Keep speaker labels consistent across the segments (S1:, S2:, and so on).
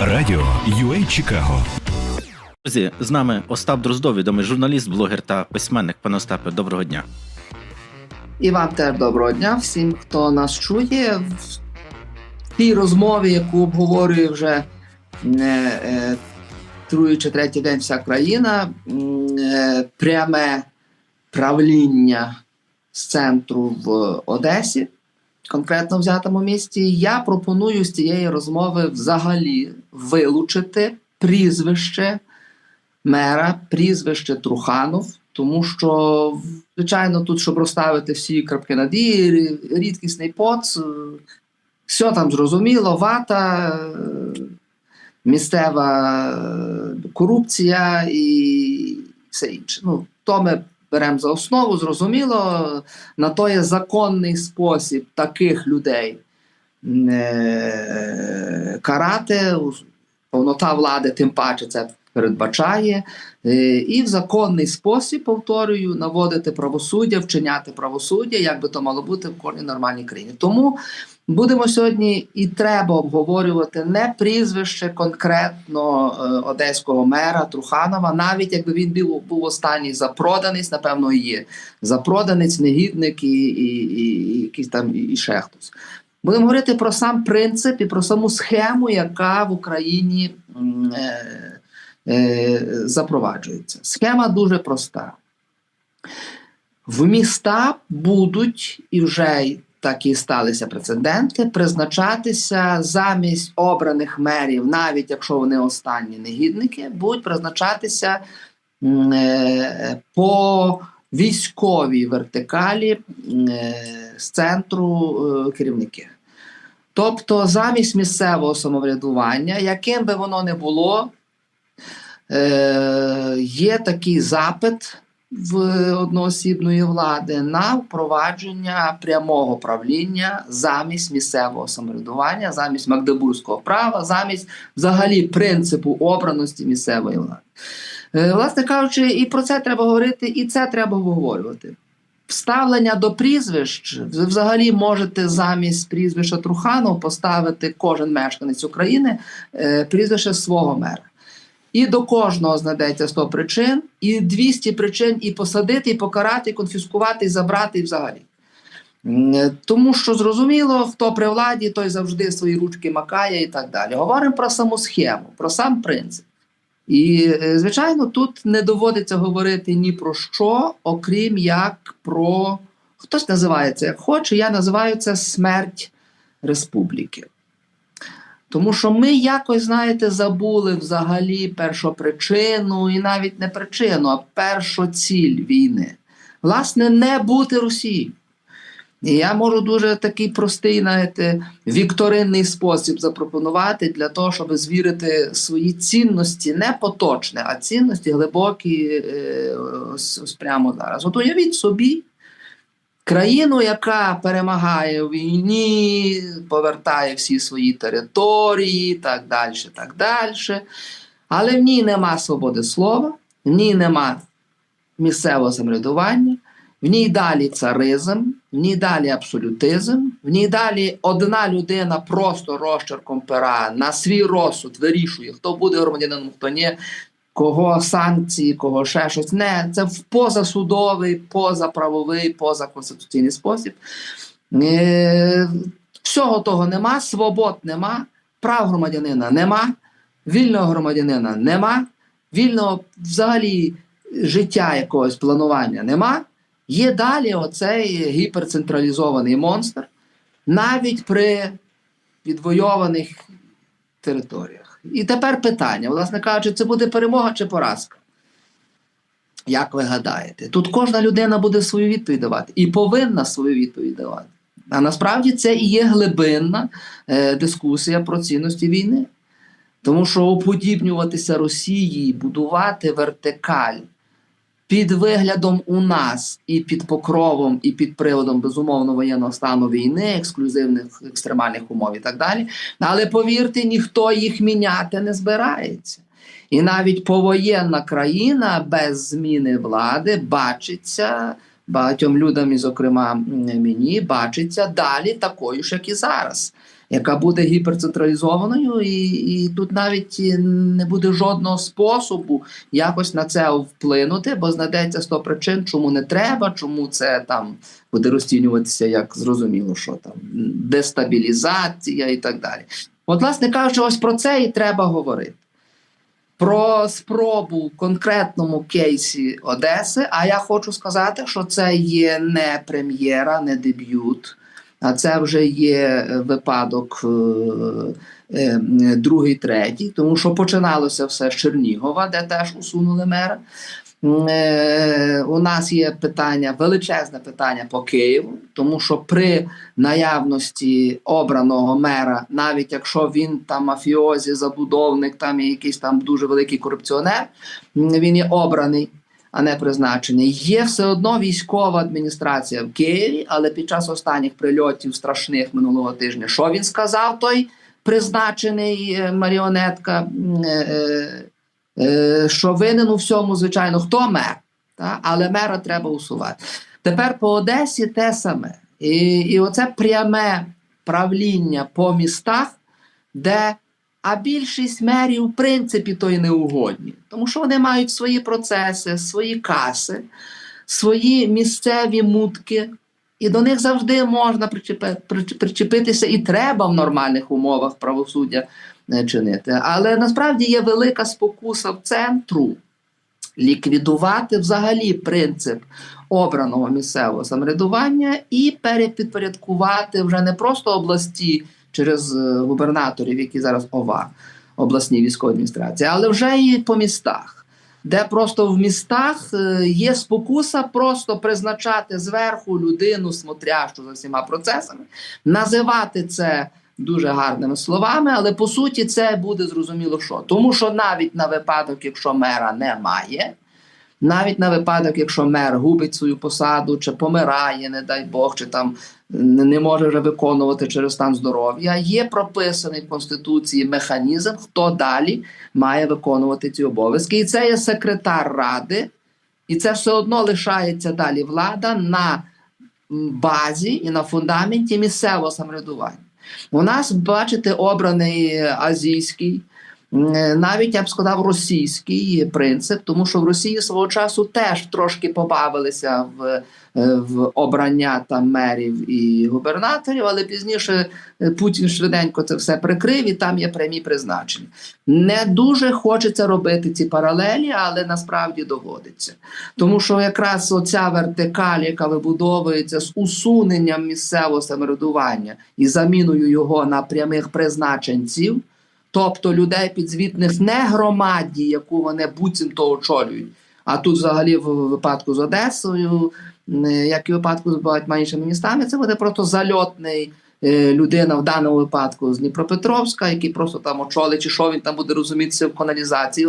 S1: Радіо UA Чикаго
S2: Друзі, з нами Остап Дроздов, відомий журналіст, блогер та письменник. Пане Остапе, доброго дня.
S3: І вам теж доброго дня всім, хто нас чує в тій розмові, яку обговорює вже е, е, другий чи третій день вся країна, е, пряме правління з центру в Одесі, конкретно взятому місті. Я пропоную з цієї розмови взагалі вилучити прізвище мера, прізвище Труханов, тому що, звичайно, тут, щоб розставити всі крапки над «і», рідкісний поц, все там зрозуміло, вата, місцева корупція і все інше. Ну, то ми беремо за основу, зрозуміло, на то є законний спосіб таких людей е, карати. Повнота влади, тим паче, це передбачає, Е, і в законний спосіб, повторюю, наводити правосуддя, вчиняти правосуддя, як би то мало бути в кожній нормальній країні. Тому будемо сьогодні і треба обговорювати не прізвище конкретно е, одеського мера Труханова, навіть якби він був, був останній запроданець, напевно, і є запроданець, негідник і, і, і, і якийсь там і, і ще хтось. Будемо говорити про сам принцип і про саму схему, яка в Україні е, е, запроваджується. Схема дуже проста. В міста будуть і вже так і сталися прецеденти, призначатися замість обраних мерів, навіть якщо вони останні негідники, будуть призначатися е, по військовій вертикалі е, з центру е, керівники. Тобто замість місцевого самоврядування, яким би воно не було, є такий запит в одноосібної влади на впровадження прямого правління замість місцевого самоврядування, замість Магдебурзького права, замість взагалі принципу обраності місцевої влади. Е, власне кажучи, і про це треба говорити, і це треба обговорювати. Вставлення до прізвищ ви взагалі можете замість прізвища Труханов поставити кожен мешканець України е, прізвище свого мера. І до кожного знайдеться 100 причин, і 200 причин і посадити, і покарати, і конфіскувати, і забрати, і взагалі. Е, Тому що зрозуміло, хто при владі, той завжди свої ручки макає і так далі. Говоримо про саму схему, про сам принцип. І, е, звичайно, тут не доводиться говорити ні про що, окрім як про хтось називає це як хоче, я називаю це смерть республіки. Тому що ми якось, знаєте, забули взагалі першопричину і навіть не причину, а першу ціль війни. Власне, не бути Росією. І я можу дуже такий простий, знаєте, вікторинний спосіб запропонувати для того, щоб звірити свої цінності, не поточне, а цінності глибокі е, ось прямо зараз. От уявіть собі країну, яка перемагає у війні, повертає всі свої території, так далі, так далі. Але в ній нема свободи слова, в ній нема місцевого самоврядування. В ній далі царизм, в ній далі абсолютизм, в ній далі одна людина просто розчерком пера на свій розсуд вирішує, хто буде громадянином, хто ні, кого санкції, кого ще щось. Не, це в позасудовий, позаправовий, позаконституційний спосіб. Е, всього того нема, свобод нема, прав громадянина нема, вільного громадянина нема, вільного взагалі життя якогось планування нема. Є далі оцей гіперцентралізований монстр, навіть при відвойованих територіях. І тепер питання, власне кажучи, це буде перемога чи поразка? Як ви гадаєте? Тут кожна людина буде свою відповідь давати і повинна свою відповідь давати. А насправді це і є глибинна е, дискусія про цінності війни. Тому що уподібнюватися Росії, будувати вертикаль під виглядом у нас і під покровом, і під приводом безумовно воєнного стану війни, ексклюзивних екстремальних умов і так далі. Але повірте, ніхто їх міняти не збирається. І навіть повоєнна країна без зміни влади бачиться багатьом людям, і, зокрема мені, бачиться далі такою ж, як і зараз. Яка буде гіперцентралізованою, і, і тут навіть не буде жодного способу якось на це вплинути, бо знайдеться 100 причин, чому не треба, чому це там буде розцінюватися як зрозуміло, що там дестабілізація і так далі. От, власне кажучи, ось про це і треба говорити. Про спробу в конкретному кейсі Одеси. А я хочу сказати, що це є не прем'єра, не дебют, а це вже є е, випадок е, е, другий, третій, тому що починалося все з Чернігова, де теж усунули мера. У нас є питання, величезне питання по Києву, тому що при наявності обраного мера, навіть якщо він там мафіозі, забудовник, там і якийсь там дуже великий корупціонер, він є обраний, а не призначений. Є все одно військова адміністрація в Києві, але під час останніх прильотів страшних минулого тижня, що він сказав, той призначений е, маріонетка, е, е, що винен у всьому, звичайно, хто мер, та? але мера треба усувати. Тепер по Одесі те саме. І, і оце пряме правління по містах, де а більшість мерів, в принципі, то й не угодні, тому що вони мають свої процеси, свої каси, свої місцеві мутки, і до них завжди можна причепитися, і треба в нормальних умовах правосуддя е, чинити. Але насправді є велика спокуса в центру ліквідувати взагалі принцип обраного місцевого самоврядування і перепідпорядкувати вже не просто області через е, губернаторів, які зараз ОВА, обласні військові адміністрації, але вже і по містах. Де просто в містах е, є спокуса просто призначати зверху людину, смотрящу за всіма процесами, називати це дуже гарними словами, але по суті це буде зрозуміло що. Тому що навіть на випадок, якщо мера немає, навіть на випадок, якщо мер губить свою посаду, чи помирає, не дай Бог, чи там не може вже виконувати через стан здоров'я, є прописаний в Конституції механізм, хто далі має виконувати ці обов'язки. І це є секретар ради, і це все одно лишається далі влада на базі і на фундаменті місцевого самоврядування. У нас, бачите, обраний азійський, навіть я б сказав, російський принцип, тому що в Росії свого часу теж трошки побавилися в, е, в обрання там мерів і губернаторів, але пізніше е, Путін швиденько це все прикрив, і там є прямі призначення. Не дуже хочеться робити ці паралелі, але насправді доводиться. Тому що якраз оця вертикаль, яка вибудовується з усуненням місцевого самоврядування і заміною його на прямих призначенців, тобто людей підзвітних не громаді, яку вони буцімто очолюють. А тут, взагалі, в випадку з Одесою, як і випадку з багатьма іншими містами, це буде просто зальотний е, людина в даному випадку з Дніпропетровська, який просто там очолить, чи що він там буде розумітися в каналізації.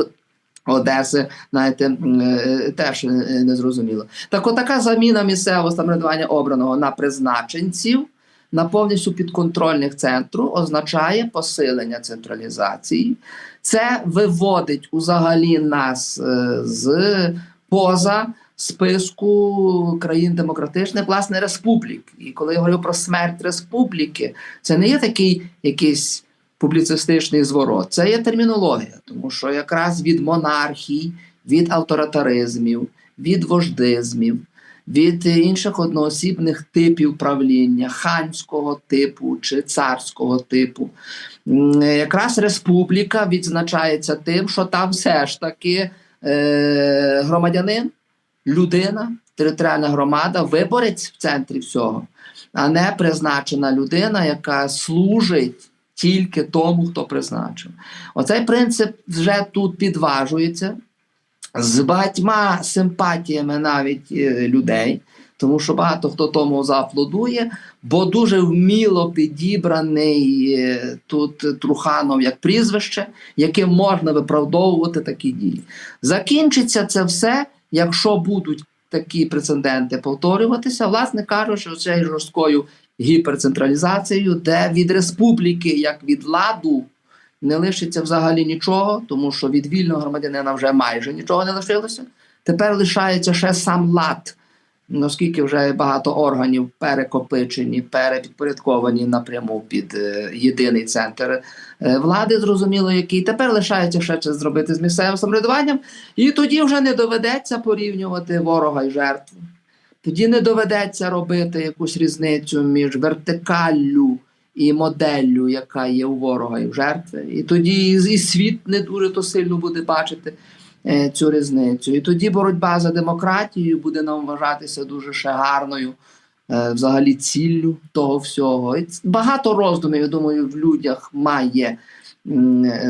S3: Одеси, знаєте, е, теж е, не зрозуміло. Так, от така заміна місцевого самоврядування обраного на призначенців на повністю підконтрольних центру означає посилення централізації. Це виводить узагалі нас е, з поза списку країн демократичних, власне, республік. І коли я говорю про смерть республіки, це не є такий якийсь публіцистичний зворот, це є термінологія, тому що якраз від монархій, від авторитаризмів, від вождизмів, від інших одноосібних типів правління, ханського типу чи царського типу. Якраз республіка відзначається тим, що там все ж таки е, громадянин, людина, територіальна громада, виборець в центрі всього, а не призначена людина, яка служить тільки тому, хто призначив. Оцей принцип вже тут підважується з багатьма симпатіями навіть е, людей, тому що багато хто тому зааплодує, бо дуже вміло підібраний е, тут Труханов як прізвище, яким можна виправдовувати такі дії. Закінчиться це все, якщо будуть такі прецеденти повторюватися, власне кажучи, цією жорсткою гіперцентралізацією, де від республіки, як від ладу, не лишиться взагалі нічого, тому що від вільного громадянина вже майже нічого не лишилося. Тепер лишається ще сам лад, оскільки вже багато органів перекопичені, перепідпорядковані напряму під е, єдиний центр е, влади, зрозуміло, який тепер лишається ще це зробити з місцевим самоврядуванням, і тоді вже не доведеться порівнювати ворога і жертву. Тоді не доведеться робити якусь різницю між вертикаллю і моделлю, яка є у ворога і в жертви. І тоді і світ не дуже то сильно буде бачити е, цю різницю. І тоді боротьба за демократію буде нам вважатися дуже ще гарною, е, взагалі ціллю того всього. І багато роздумів, я думаю, в людях має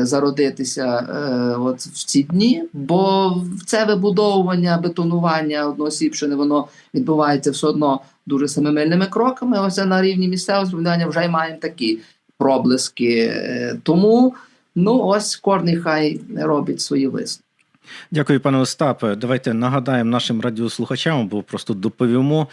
S3: зародитися е, от в ці дні, бо це вибудовування, бетонування одноосібщини, воно відбувається все одно дуже семимильними кроками. Ось на рівні місцевого самоврядування вже маємо такі проблиски. Е, Тому ну ось кожний хай робить свої висновки.
S2: Дякую, пане Остапе. Давайте нагадаємо нашим радіослухачам, або просто доповімо,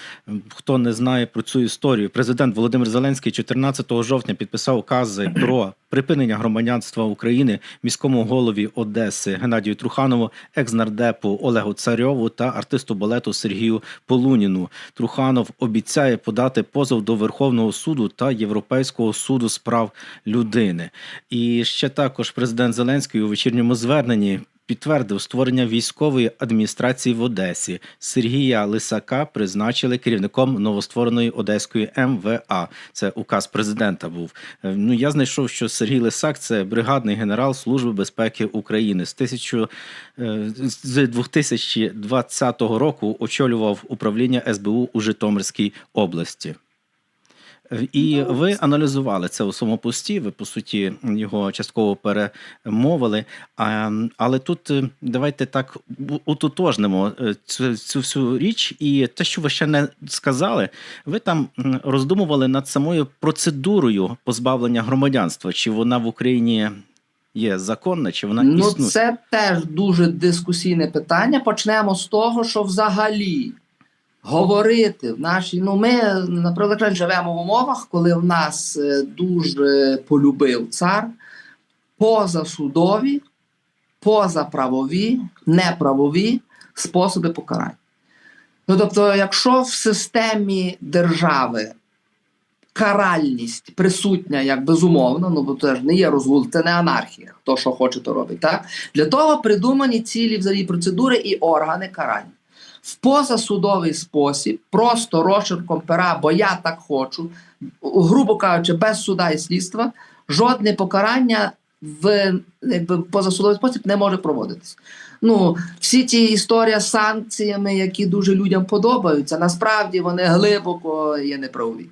S2: хто не знає про цю історію. Президент Володимир Зеленський 14 жовтня підписав укази про припинення громадянства України міському голові Одеси Геннадію Труханову, екс-нардепу Олегу Царьову та артисту балету Сергію Полуніну. Труханов обіцяє подати позов до Верховного суду та Європейського суду з прав людини. І ще також президент Зеленський у вечірньому зверненні підтвердив створення військової адміністрації в Одесі. Сергія Лисака призначили керівником новоствореної одеської МВА. Це указ президента був. Е, Ну я знайшов, що Сергій Лисак це бригадний генерал Служби безпеки України з тисячу е, з 2020 року. Очолював управління СБУ у Житомирській області. І ви аналізували це у своєму пості. Ви по суті його частково перемовили. А, але тут е, давайте так у- утотожнимо е, цю, цю всю річ, і те, що ви ще не сказали, ви там роздумували над самою процедурою позбавлення громадянства, чи вона в Україні є законна, чи вона
S3: Ну, це теж дуже дискусійне питання. Почнемо з того, що взагалі говорити в нашій. Ну, ми, наприклад, живемо в умовах, коли в нас е, дуже полюбив цар позасудові, позаправові, неправові способи покарання. Ну, тобто, якщо в системі держави каральність присутня як безумовно, ну бо це ж не є розгул, це не анархія. Хто що хоче, то робить. Так для того придумані цілі взагалі процедури і органи карання в позасудовий спосіб, просто розчерком пера, бо я так хочу, грубо кажучи, без суда і слідства, жодне покарання в якби позасудовий спосіб не може проводитись. Ну, всі ті історії з санкціями, які дуже людям подобаються, насправді вони глибоко є неправові.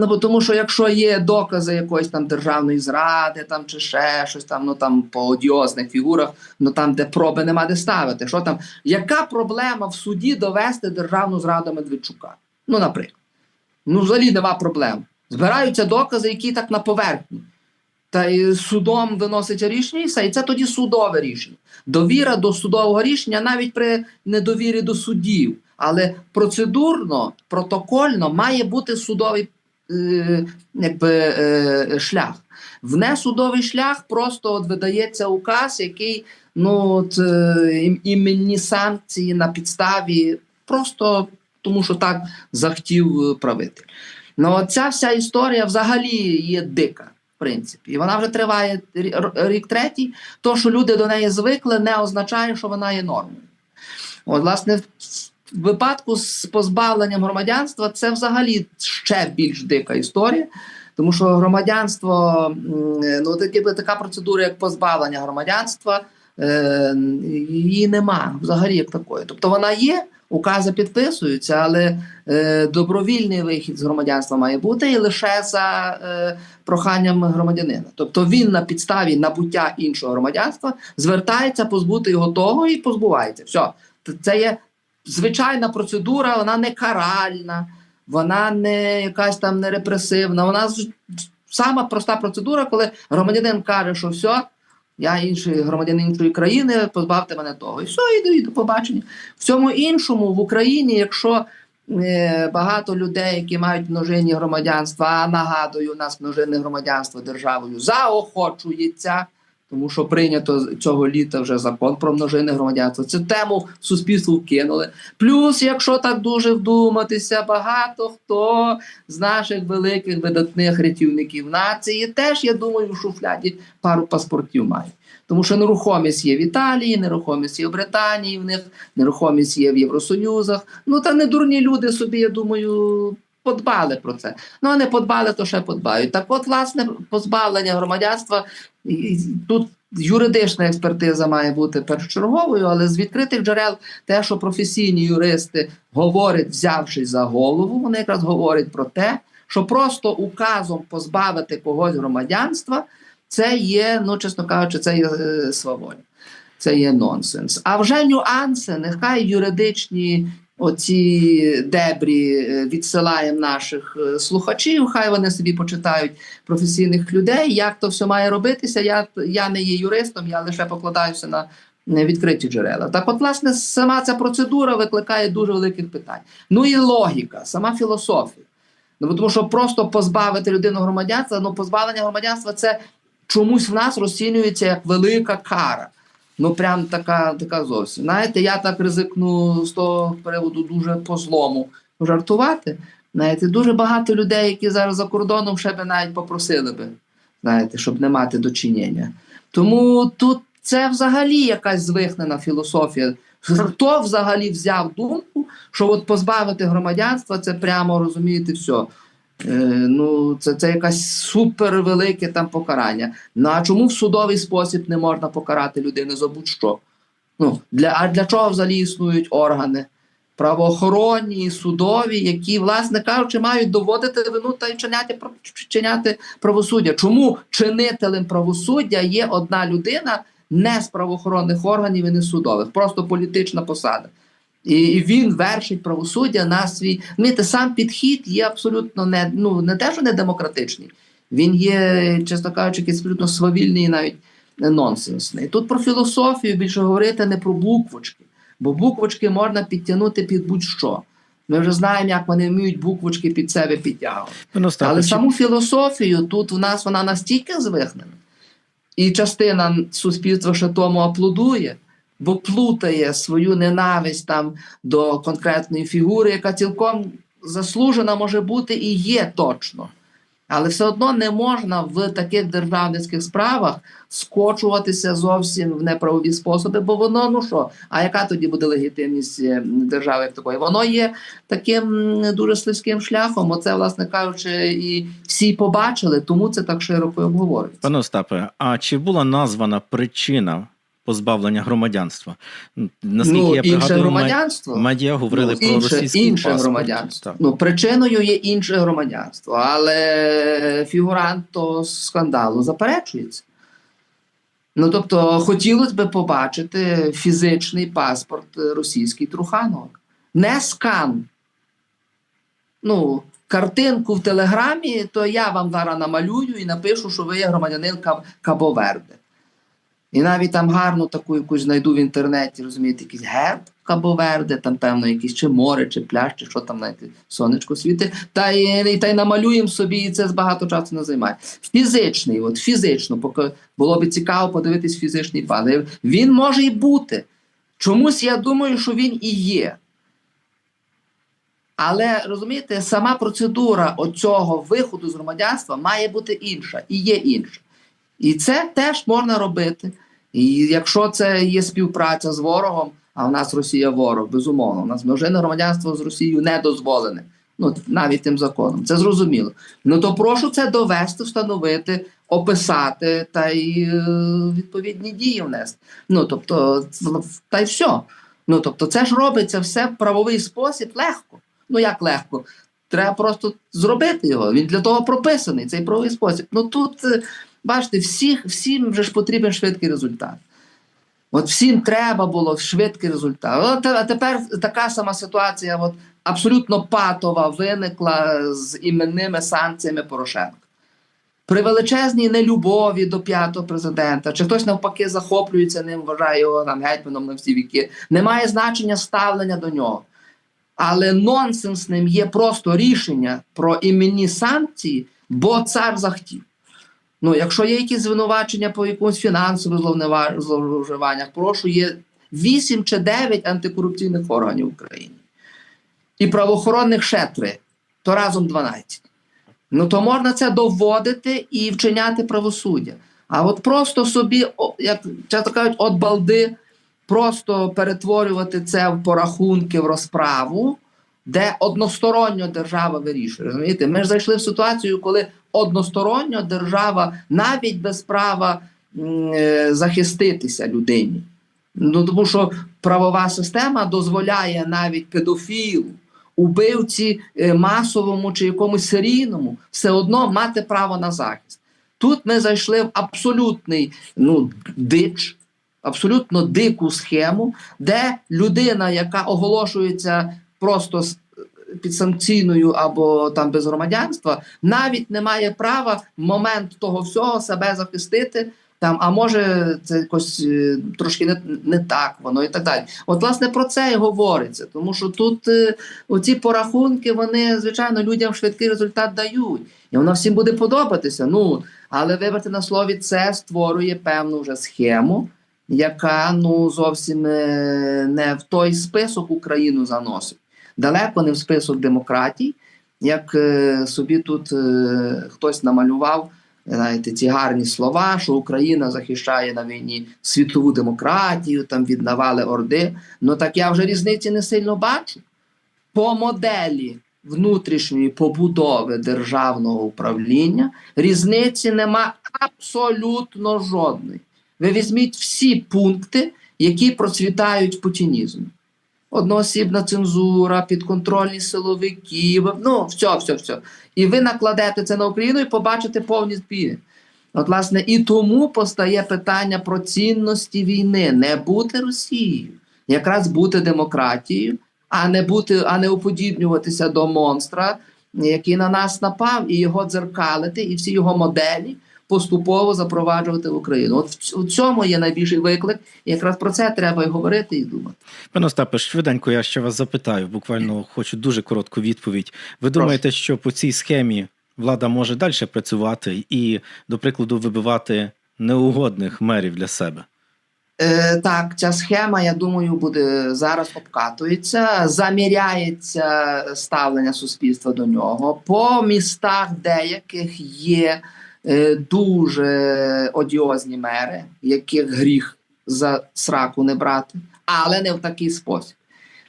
S3: Ну, тому що якщо є докази якоїсь там державної зради, там чи ще щось там, ну там по одіозних фігурах, ну там, де проби нема де ставити. Що там? Яка проблема в суді довести державну зраду Медведчука? Ну, наприклад. Ну, взагалі нема проблем. Збираються докази, які так на поверхні. Та й судом виноситься рішення, і все. І це тоді судове рішення. Довіра до судового рішення навіть при недовірі до суддів. Але процедурно, протокольно має бути судовий якби, е, шлях. В несудовий шлях просто от видається указ, який ну от, е, іменні санкції на підставі, просто тому що так захотів е, правитель. Ну, ця вся історія взагалі є дика. В принципі, і вона вже триває рік третій. То, що люди до неї звикли, не означає, що вона є нормою. От, власне, в випадку з позбавленням громадянства це взагалі ще більш дика історія. Тому що громадянство, ну такі, така процедура, як позбавлення громадянства, е, її нема взагалі як такої. Тобто вона є, укази підписуються, але е, добровільний вихід з громадянства має бути і лише за е, проханням громадянина. Тобто він на підставі набуття іншого громадянства звертається позбути його того і позбувається. Все, це є звичайна процедура, вона не каральна, вона не якась там не репресивна. Вона сама проста процедура, коли громадянин каже, що все, я інший громадянин іншої країни, позбавте мене того. І все, і до- і до побачення. В цьому іншому в Україні, якщо е, багато людей, які мають множинні громадянства, а нагадую, у нас множинне громадянство державою заохочується Тому що прийнято цього літа вже закон про множинне громадянство. Цю тему суспільству вкинули. Плюс, якщо так дуже вдуматися, багато хто з наших великих видатних рятівників нації теж, я думаю, в шуфляді пару паспортів мають. Тому що нерухомість є в Італії, нерухомість є в Британії, в них нерухомість є в Євросоюзах. Ну та не дурні люди собі, я думаю, подбали про це. Ну, а не подбали, то ще подбають. Так от, власне, позбавлення громадянства тут. Юридична експертиза має бути першочерговою, але з відкритих джерел те, що професійні юристи говорять, взявшись за голову, вони якраз говорять про те, що просто указом позбавити когось громадянства, це є, ну чесно кажучи, це є е, сваволь. Це є нонсенс. А вже нюанси, нехай юридичні оці дебрі е, відсилаємо наших е, слухачів, хай вони собі почитають професійних людей, як то все має робитися. Я, я не є юристом, я лише покладаюся на відкриті джерела. Так, от, власне, сама ця процедура викликає дуже великих питань. Ну і логіка, сама філософія. Ну, тому що просто позбавити людину громадянства, ну позбавлення громадянства це чомусь в нас розцінюється як велика кара. Ну, прям така, така зовсім. Знаєте, я так ризикну з того приводу дуже по злому жартувати. Знаєте, дуже багато людей, які зараз за кордоном ще би навіть попросили би, знаєте, щоб не мати дочинення. Тому тут це взагалі якась звихнена філософія. Хто взагалі взяв думку, що от позбавити громадянства це прямо розумієте все. Е, ну, це, це якась супервелике там покарання. Ну а чому в судовий спосіб не можна покарати людину за будь-що? Ну, для, а для чого взагалі існують органи? Правоохоронні, судові, які, власне кажучи, мають доводити вину та чиняти, чиняти правосуддя. Чому чинителем правосуддя є одна людина не з правоохоронних органів і не судових, просто політична посада. І він вершить правосуддя на свій. Знаєте, сам підхід є абсолютно не ну не те, що не демократичний. Він є, чесно кажучи, якийсь абсолютно свавільний і навіть нонсенсний. Тут про філософію більше говорити не про буквочки, бо буквочки можна підтягнути під будь-що. Ми вже знаємо, як вони вміють буквочки під себе підтягувати.
S2: Пане Остапе,
S3: Але саму філософію тут в нас вона настільки звихнена, і частина суспільства ще тому аплодує, бо плутає свою ненависть там до конкретної фігури, яка цілком заслужена може бути і є точно. Але все одно не можна в таких державницьких справах скочуватися зовсім в неправові способи, бо воно ну що, а яка тоді буде легітимність е, держави як такої? Воно є таким дуже слизьким шляхом. Оце, власне кажучи, і всі побачили, тому це так широко обговорюється.
S2: Пане Остапе, а чи була названа причина позбавлення громадянства? Наскільки
S3: ну,
S2: я
S3: інше
S2: пригадую,
S3: громадянство.
S2: медіа говорили
S3: ну,
S2: про
S3: інше,
S2: російський
S3: інше
S2: паспорт.
S3: громадянство.
S2: Так.
S3: Ну, причиною є інше громадянство, але фігурант того скандалу заперечується. Ну, тобто, хотілося б побачити фізичний паспорт е, російський Труханова. Не скан. Ну, картинку в телеграмі, то я вам зараз намалюю і напишу, що ви є громадянин Каб- Кабоверде. І навіть там гарну таку якусь знайду в інтернеті, розумієте, якийсь герб Кабоверде, там, певно, якийсь чи море, чи пляж, чи що там, знаєте, сонечко світить. Та й, та й намалюємо собі, і це багато часу не займає. Фізичний, от фізично, поки було б цікаво подивитись фізичний пан. Він може і бути. Чомусь я думаю, що він і є. Але розумієте, сама процедура оцього виходу з громадянства має бути інша і є інша. І це теж можна робити. І якщо це є співпраця з ворогом, а в нас Росія ворог, безумовно, у нас множинне громадянство з Росією не дозволене. Ну, навіть тим законом. Це зрозуміло. Ну то прошу це довести, встановити, описати та й е, відповідні дії внести. Ну тобто, та й все. Ну тобто, це ж робиться все в правовий спосіб легко. Ну як легко? Треба просто зробити його. Він для того прописаний, цей правовий спосіб. Ну тут, е, бачите, всіх, всім вже ж потрібен швидкий результат. От всім треба було швидкий результат. От, а тепер така сама ситуація, от, абсолютно патова, виникла з іменними санкціями Порошенка. При величезній нелюбові до п'ятого президента, чи хтось навпаки захоплюється ним, вважає його там гетьманом на всі віки. Немає значення ставлення до нього. Але нонсенсним є просто рішення про іменні санкції, бо цар захотів. Ну, якщо є якісь звинувачення по якомусь фінансових зловнива- зловживаннях, прошу, є 8 чи 9 антикорупційних органів в Україні. І правоохоронних ще 3, то разом 12. Ну то можна це доводити і вчиняти правосуддя. А от просто собі, як часто кажуть, от балди, просто перетворювати це в порахунки, в розправу, де односторонньо держава вирішує. Розумієте? Ми ж зайшли в ситуацію, коли односторонньо держава навіть без права е, захиститися людині. Ну тому що правова система дозволяє навіть педофілу, убивці е, масовому чи якомусь серійному все одно мати право на захист. Тут ми зайшли в абсолютний ну, дич, абсолютно дику схему, де людина, яка оголошується просто під санкційною або там без громадянства, навіть не має права в момент того всього себе захистити. Там, а може, це якось е, трошки не, не так воно і так далі. От, власне, про це і говориться, тому що тут е, оці порахунки, вони, звичайно, людям швидкий результат дають. І воно всім буде подобатися. Ну, але вибрати на слові, це створює певну вже схему, яка ну зовсім е, не в той список Україну заносить. Далеко не в список демократій, як е, собі тут е, хтось намалював. Знаєте, ці гарні слова, що Україна захищає на війні світову демократію, там від навали орди. Ну так я вже різниці не сильно бачу. По моделі внутрішньої побудови державного управління різниці нема абсолютно жодної. Ви візьміть всі пункти, які процвітають в путінізмі. Одноосібна цензура, підконтрольні силовики, ну все, все, все. І ви накладете це на Україну і побачите повні збіги. От, власне, і тому постає питання про цінності війни, не бути Росією, якраз бути демократією, а не бути, а не уподібнюватися до монстра, який на нас напав, і його дзеркалити, і всі його моделі поступово запроваджувати в Україну. От в цьому є найбільший виклик, і якраз про це треба і говорити, і думати.
S2: Пане Остапе, швиденько я ще вас запитаю. Буквально хочу дуже коротку відповідь. Ви думаєте, що по цій схемі влада може далі працювати і, до прикладу, вибивати неугодних мерів для себе?
S3: Е, так, ця схема, я думаю, буде зараз обкатується, заміряється ставлення суспільства до нього. По містах деяких є дуже одіозні мери, яких гріх за сраку не брати, але не в такий спосіб.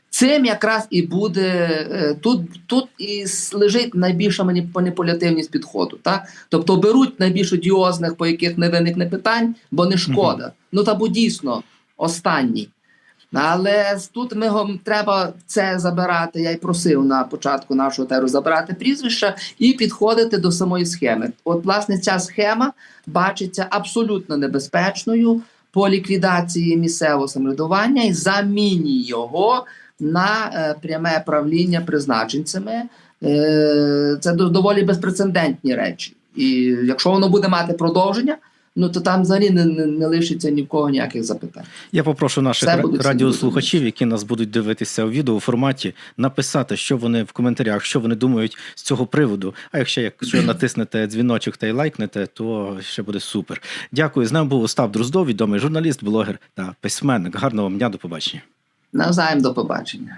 S3: Цим якраз і буде е, тут, тут і лежить найбільша маніпулятивність підходу. Так? Тобто беруть найбільш одіозних, по яких не виникне питань, бо не шкода. Ну та бо дійсно останній. Але тут ми треба це забирати. Я й просив на початку нашого теру забирати прізвища і підходити до самої схеми. От, власне, ця схема бачиться абсолютно небезпечною по ліквідації місцевого самоврядування і заміні його на е, пряме правління призначенцями. Е, це доволі безпрецедентні речі. І якщо воно буде мати продовження, ну то там взагалі не, не, не лишиться ні в кого ніяких запитань.
S2: Я попрошу наших ра- радіослухачів, які нас будуть дивитися у відео форматі, написати, що вони в коментарях, що вони думають з цього приводу. А якщо якщо натиснете дзвіночок та й лайкнете, то ще буде супер. Дякую. З нами був Остап Дроздов, відомий журналіст, блогер та письменник. Гарного вам дня, до побачення.
S3: Навзаєм до побачення.